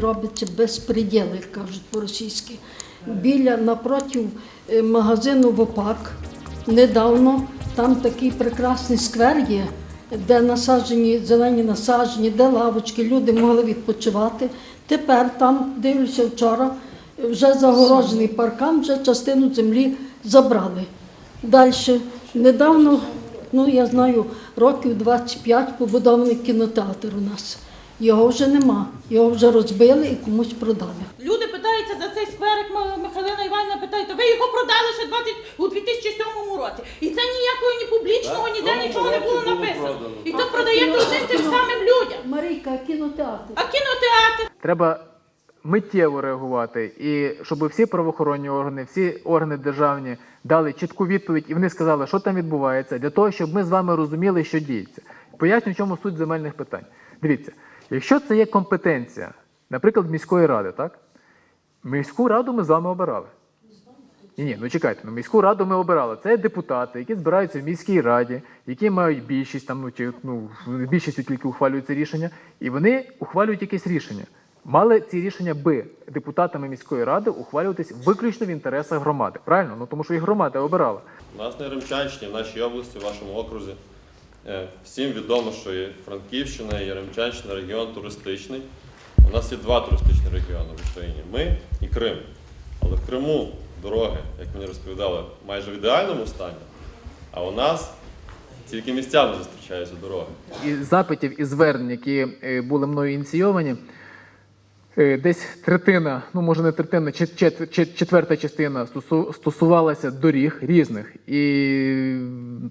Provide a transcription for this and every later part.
Робиться безпреділ, як кажуть по-російськи. Біля напротив е, магазину ВОПАК недавно там такий прекрасний сквер є, де насаджені зелені насаджені, де лавочки, люди могли відпочивати. Тепер там, дивлюся вчора, вже загорожений паркан, вже частину землі забрали. Далі, недавно, ну я знаю, років 25 побудований кінотеатр у нас. Його вже нема, його вже розбили і комусь продали. Люди питаються за цей скверик, Михайлина Іванівна питає, то ви його продали ще 20, у 2007 році. І це ніякого ні публічного, ніде нічого не було було написано. І то продаєте одним тим самим людям. Марійка, кінотеатр. А кінотеатр? Треба миттєво реагувати, і щоб всі правоохоронні органи, всі органи державні дали чітку відповідь, і вони сказали, що там відбувається, для того, щоб ми з вами розуміли, що діється. Поясню, в чому суть земельних питань. Дивіться, якщо це є компетенція, наприклад, міської ради, так? Міську раду ми з вами обирали. Ні, ні, ну чекайте, ну міську раду ми обирали. Це депутати, які збираються в міській раді, які мають більшість, там, ну, чи, ну, більшістю тільки ухвалюються рішення, і вони ухвалюють якесь рішення. Мали ці рішення би депутатами міської ради ухвалюватись виключно в інтересах громади. Правильно? Ну тому що і громада обирала. У нас на Яремчанщині, в нашій області, в вашому окрузі. Е, Всім відомо, що і Франківщина, і Яремчанщина регіон туристичний. У нас є два туристичні регіони в Україні ми і Крим. Але в Криму дороги, як мені розповідали, майже в ідеальному стані, а у нас тільки місцями зустрічаються дороги. І запитів і звернень, які е, були мною ініційовані, десь третина, ну може не третина, чи чет- чет- четверта частина стосу- стосувалася доріг різних і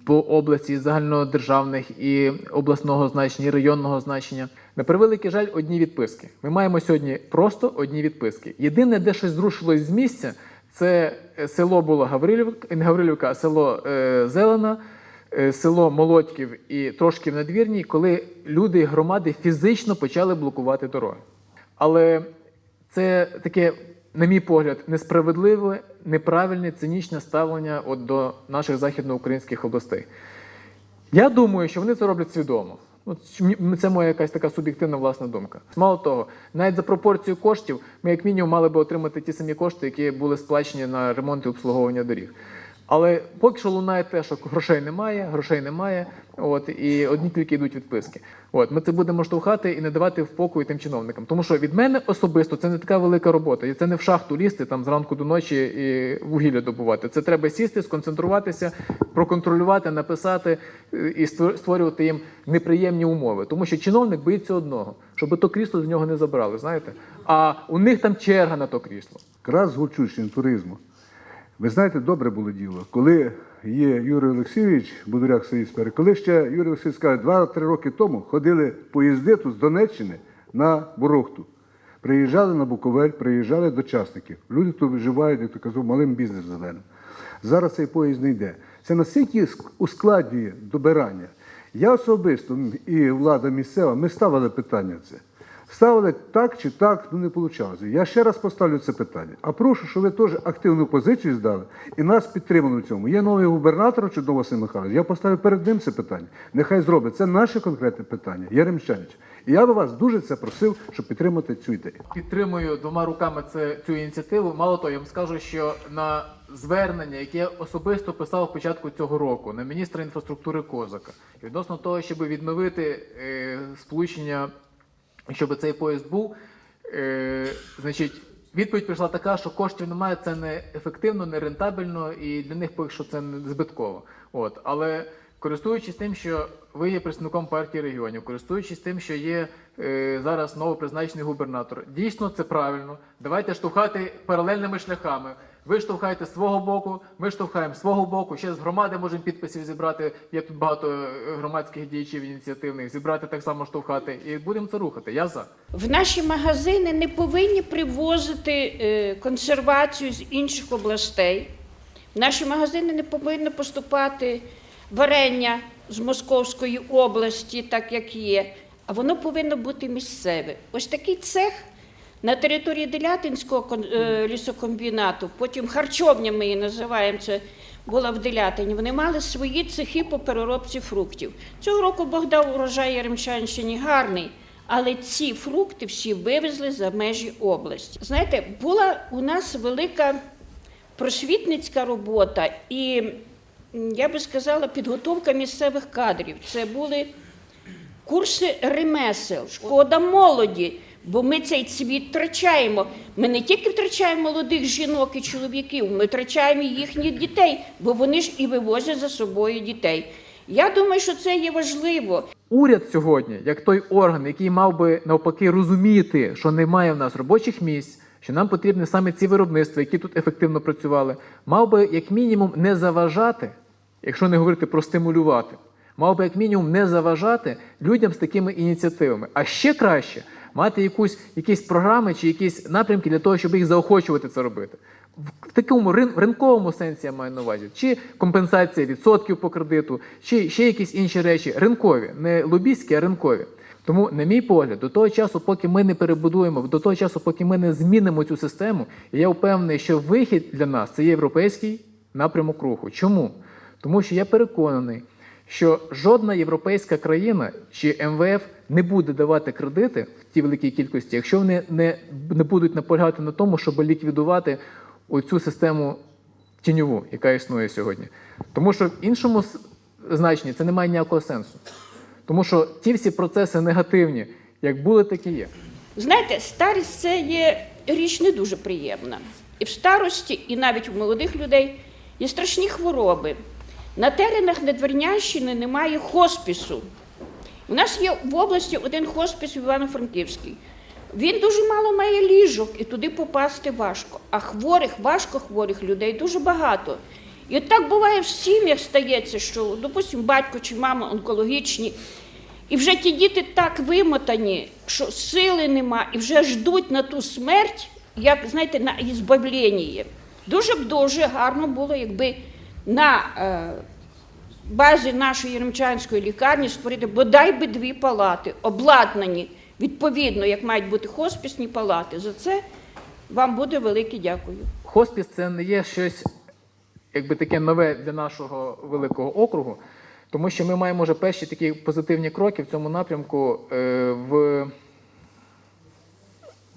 по області і загальнодержавних, і обласного значення, і районного значення. На превеликий жаль, одні відписки. Ми маємо сьогодні просто одні відписки. Єдине, де щось зрушилось з місця, це е, село було Гаврилівка, не Гаврилівка, а село е, Зелена е, село Молодьків і трошки в надвірній, коли люди і громади фізично почали блокувати дороги. Але це таке, на мій погляд, несправедливе, неправильне, цинічне ставлення от до наших західноукраїнських областей. Я думаю, що вони це роблять свідомо. Ну, Це моя якась така суб'єктивна власна думка. Мало того, навіть за пропорцію коштів ми, як мінімум, мали би отримати ті самі кошти, які були сплачені на ремонт і обслуговування доріг. Але поки що лунає те, що грошей немає, грошей немає, от і одні тільки йдуть відписки. От ми це будемо штовхати і не давати в покої тим чиновникам. Тому що від мене особисто це не така велика робота. І це не в шахту лізти там зранку до ночі і вугілля добувати. Це треба сісти, сконцентруватися, проконтролювати, написати е, і створ- створювати їм неприємні умови. Тому що чиновник боїться одного, щоб то крісло з нього не забрали. Знаєте? А у них там черга на то крісло. Якраз гучущин туризму. Ви знаєте, добре було діло, коли є Юрій Олексійович, Будуряк Спери, коли ще Юрій Олексійович каже, два-три роки тому ходили поїзди тут з Донеччини на Ворохту. Приїжджали на Буковель, приїжджали до частників. Люди тут виживають, як то казав, малим бізнес зеленим. Зараз цей поїзд не йде. Це настільки ускладнює добирання. Я особисто і влада місцева, ми ставили питання це. Ставили так чи так, ну не вийшло. Я ще раз поставлю це питання. А прошу, щоб ви теж активну позицію здали і нас підтримали в цьому. Є новий губернатор чудово Василь Михайлович. Я поставлю перед ним це питання. Нехай зробить. Це наше конкретне питання. Яремчанич. І я би вас дуже це просив, щоб підтримати цю ідею. Підтримую двома руками це, цю ініціативу. Мало того, я вам скажу, що на звернення, яке я особисто писав в початку цього року на міністра інфраструктури Козака, відносно того, щоб відновити е, сполучення, щоб цей поїзд був, е, значить. Відповідь прийшла така, що коштів немає, це не ефективно, не рентабельно, і для них поки що це не збитково. От але користуючись тим, що ви є представником партії регіонів, користуючись тим, що є е, зараз новопризначений губернатор, дійсно це правильно. Давайте штовхати паралельними шляхами. Ви штовхаєте свого боку, ми штовхаємо свого боку. Ще з громади можемо підписів зібрати. Є тут багато е, громадських діячів ініціативних. Зібрати так само штовхати, і будемо це рухати. Я за. В наші магазини не повинні привозити е, консервацію з інших областей. В наші магазини не повинно поступати варення з Московської області, так як є, а воно повинно бути місцеве. Ось такий цех на території Делятинського е, лісокомбінату, потім харчовня ми її називаємо це. Була в Делятині. Вони мали свої цехи по переробці фруктів. Цього року Бог дав урожай Яремчанщині гарний, Але ці фрукти всі вивезли за межі області. Знаєте, була у нас велика просвітницька робота і, я би сказала, підготовка місцевих кадрів. Це були курси ремесел, шкода молоді, бо ми цей цвіт втрачаємо. Ми не тільки втрачаємо молодих жінок і чоловіків, ми втрачаємо їхніх дітей, бо вони ж і вивозять за собою дітей. Я думаю, що це є важливо. Уряд сьогодні, як той орган, який мав би навпаки розуміти, що немає в нас робочих місць, що нам потрібні саме ці виробництва, які тут ефективно працювали, мав би як мінімум не заважати, якщо не говорити про стимулювати, мав би як мінімум не заважати людям з такими ініціативами. А ще краще мати якусь, якісь програми чи якісь напрямки для того, щоб їх заохочувати це робити. В такому рин- ринковому сенсі я маю на увазі, чи компенсація відсотків по кредиту, чи ще якісь інші речі, ринкові, не лобістські, а ринкові. Тому, на мій погляд, до того часу, поки ми не перебудуємо, до того часу, поки ми не змінимо цю систему, я впевнений, що вихід для нас це європейський напрямок руху. Чому? Тому що я переконаний, що жодна європейська країна чи МВФ не буде давати кредити в тій великій кількості, якщо вони не, не будуть наполягати на тому, щоб ліквідувати оцю систему тіньову, яка існує сьогодні. Тому що в іншому значенні це не має ніякого сенсу. Тому що ті всі процеси негативні, як були, так і є. Знаєте, старість це є річ не дуже приємна. І в старості, і навіть у молодих людей є страшні хвороби. На теренах Надвірнянщини немає хоспісу. У нас є в області один хоспіс в Івано-Франківській. Він дуже мало має ліжок, і туди попасти важко. А хворих, важко хворих людей дуже багато. І от так буває в сім'ях стається, що, допустимо, батько чи мама онкологічні, і вже ті діти так вимотані, що сили нема, і вже ждуть на ту смерть, як знаєте, на ізбавлення. Дуже б дуже гарно було, якби на е, базі нашої Єремчанської лікарні створити бодай би дві палати, обладнані відповідно, як мають бути хоспісні палати. За це вам буде велике дякую. Хоспіс це не є щось якби таке нове для нашого великого округу, тому що ми маємо вже перші такі позитивні кроки в цьому напрямку е, в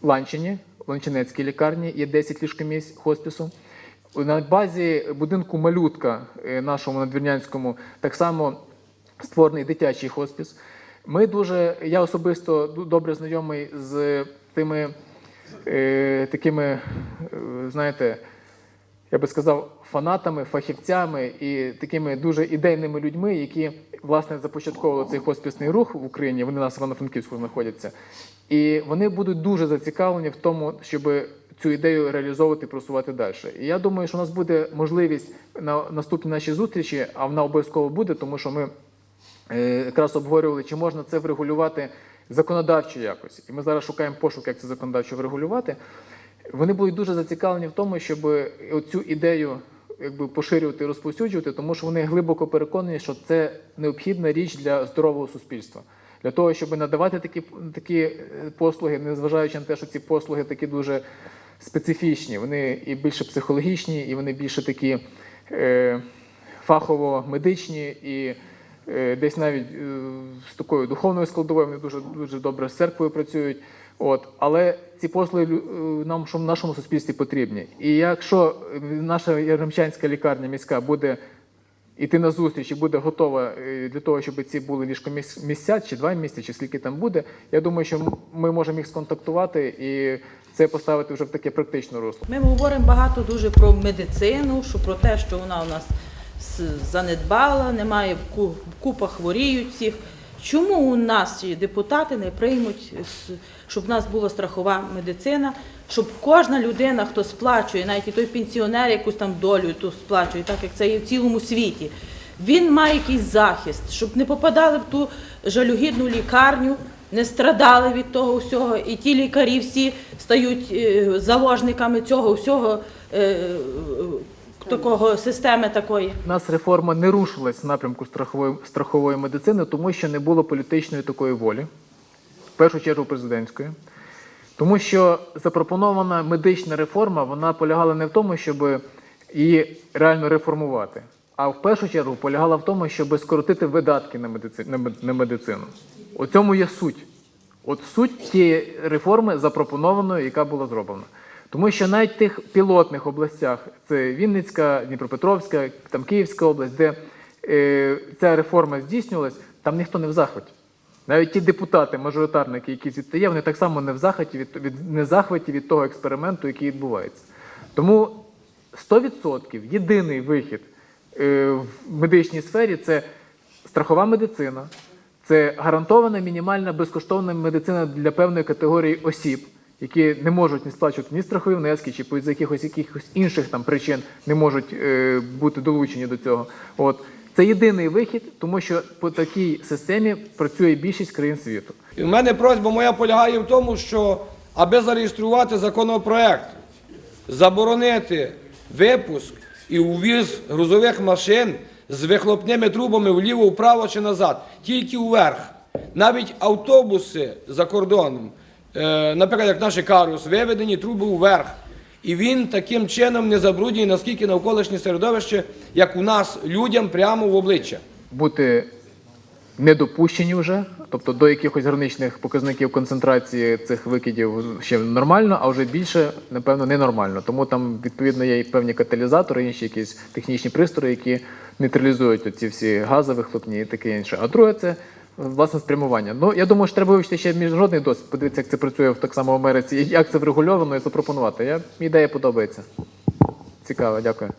Ланчині, Ланчинецькій лікарні є 10 ліжкомісць хоспісу. На базі будинку Малютка е, нашому надвірнянському так само створений дитячий хоспіс. Ми дуже, я особисто добре знайомий з тими е, такими, е, знаєте, я би сказав, фанатами, фахівцями і такими дуже ідейними людьми, які власне започатковували цей хоспісний рух в Україні. Вони у нас в Івано-Франківську знаходяться. І вони будуть дуже зацікавлені в тому, щоб цю ідею реалізовувати і просувати далі. І я думаю, що у нас буде можливість на наступній нашій зустрічі, а вона обов'язково буде, тому що ми е, якраз обговорювали, чи можна це врегулювати законодавчо якось. І ми зараз шукаємо пошук, як це законодавчо врегулювати. Вони будуть дуже зацікавлені в тому, щоб цю ідею якби поширювати розповсюджувати, тому що вони глибоко переконані, що це необхідна річ для здорового суспільства. Для того, щоб надавати такі, такі е, послуги, незважаючи на те, що ці послуги такі дуже специфічні, вони і більше психологічні, і вони більше такі е, фахово-медичні, і е, десь навіть е, з такою духовною складовою вони дуже, дуже добре з церквою працюють. От, але ці послуги е, нам що в нашому суспільстві потрібні. І якщо е, наша Яремчанська лікарня міська буде іти на зустріч і буде готова е, для того, щоб ці були ліжкомісця, чи два місця, чи скільки там буде, я думаю, що ми можемо їх сконтактувати і це поставити вже в таке практичне русло. Ми говоримо багато дуже про медицину, що про те, що вона у нас занедбала, немає ку- купа хворіють всіх. Чому у нас депутати не приймуть, щоб в нас була страхова медицина, щоб кожна людина, хто сплачує, навіть і той пенсіонер, якусь там долю ту сплачує, так як це є в цілому світі, він має якийсь захист, щоб не попадали в ту жалюгідну лікарню, не страдали від того всього, і ті лікарі всі стають е, заложниками цього всього е, такого системи такої. У нас реформа не рушилась в напрямку страхової, страхової медицини, тому що не було політичної такої волі, в першу чергу президентської. Тому що запропонована медична реформа вона полягала не в тому, щоб її реально реформувати, а в першу чергу полягала в тому, щоб скоротити видатки. На медицину. У цьому є суть. От суть тієї реформи запропонованої, яка була зроблена. Тому що навіть в тих пілотних областях, це Вінницька, Дніпропетровська, там Київська область, де е, ця реформа здійснювалась, там ніхто не в захваті. Навіть ті депутати, мажоритарники, які звідти є, вони так само не в захваті від, від, не захваті від того експерименту, який відбувається. Тому 100% єдиний вихід е, в медичній сфері це страхова медицина, це гарантована мінімальна безкоштовна медицина для певної категорії осіб, які не можуть не сплачувати ні страхові внески, чи з якихось якихось інших там причин не можуть е, бути долучені до цього. От це єдиний вихід, тому що по такій системі працює більшість країн світу. В мене просьба моя полягає в тому, що аби зареєструвати законопроект, заборонити випуск і увіз грузових машин з вихлопними трубами вліво, вправо чи назад, тільки вверх. Навіть автобуси за кордоном, наприклад, як наші карус, виведені труби вверх. І він таким чином не забруднює наскільки навколишнє середовище, як у нас людям прямо в обличчя. бути недопущені вже, тобто до якихось граничних показників концентрації цих викидів ще нормально, а вже більше, напевно, ненормально. Тому там відповідно є і певні каталізатори, інші якісь технічні пристрої, які нейтралізують ці всі гази вихлопні і таке інше. А друге це. Власне спрямування. Ну я думаю, що треба вивчити ще міжнародний досвід, подивитися, як це працює в так само в Америці, як це врегульовано і запропонувати. Я ідея подобається. Цікаво, дякую.